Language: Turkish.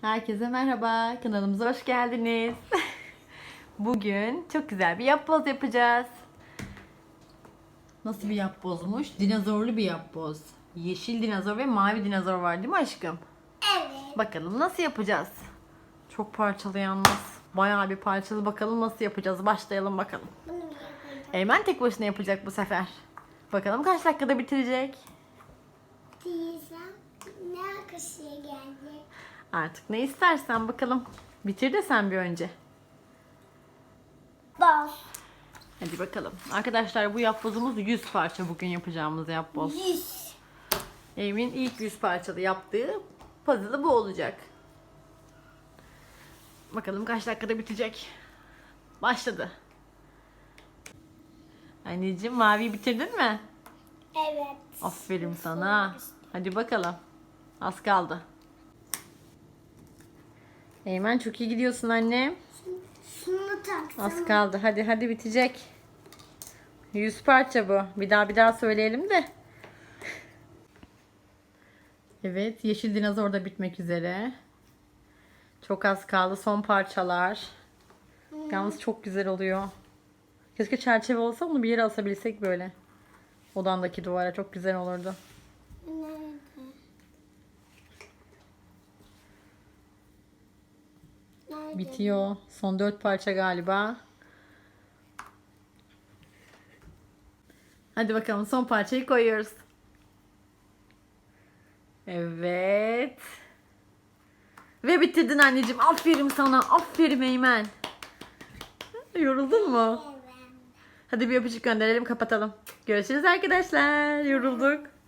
Herkese merhaba. Kanalımıza hoş geldiniz. Bugün çok güzel bir yapboz yapacağız. Nasıl bir yapbozmuş? Dinozorlu bir yapboz. Yeşil dinozor ve mavi dinozor var değil mi aşkım? Evet. Bakalım nasıl yapacağız? Çok parçalı yalnız. Bayağı bir parçalı. Bakalım nasıl yapacağız? Başlayalım bakalım. Eymen tek başına yapacak bu sefer. Bakalım kaç dakikada bitirecek? Teyzem ne arkadaşıya geldi? Artık ne istersen bakalım. Bitir de sen bir önce. Bal. Hadi bakalım. Arkadaşlar bu yapbozumuz 100 parça bugün yapacağımız yapboz. Yüz. Evimin ilk 100 parçalı yaptığı puzzle'ı bu olacak. Bakalım kaç dakikada bitecek. Başladı. Anneciğim maviyi bitirdin mi? Evet. Aferin sana. Hadi bakalım. Az kaldı. Eymen çok iyi gidiyorsun annem. Şunu taksam. Az kaldı. Hadi hadi bitecek. 100 parça bu. Bir daha bir daha söyleyelim de. Evet, yeşil dinozor da bitmek üzere. Çok az kaldı son parçalar. Yalnız çok güzel oluyor. Keşke çerçeve olsa onu bir yere asabilsek böyle. Odandaki duvara çok güzel olurdu. Nerede? Nerede? Bitiyor. Son dört parça galiba. Hadi bakalım son parçayı koyuyoruz. Evet. Ve bitirdin anneciğim. Aferin sana. Aferin Eymen. Yoruldun mu? Hadi bir öpücük gönderelim kapatalım. Görüşürüz arkadaşlar. Yorulduk.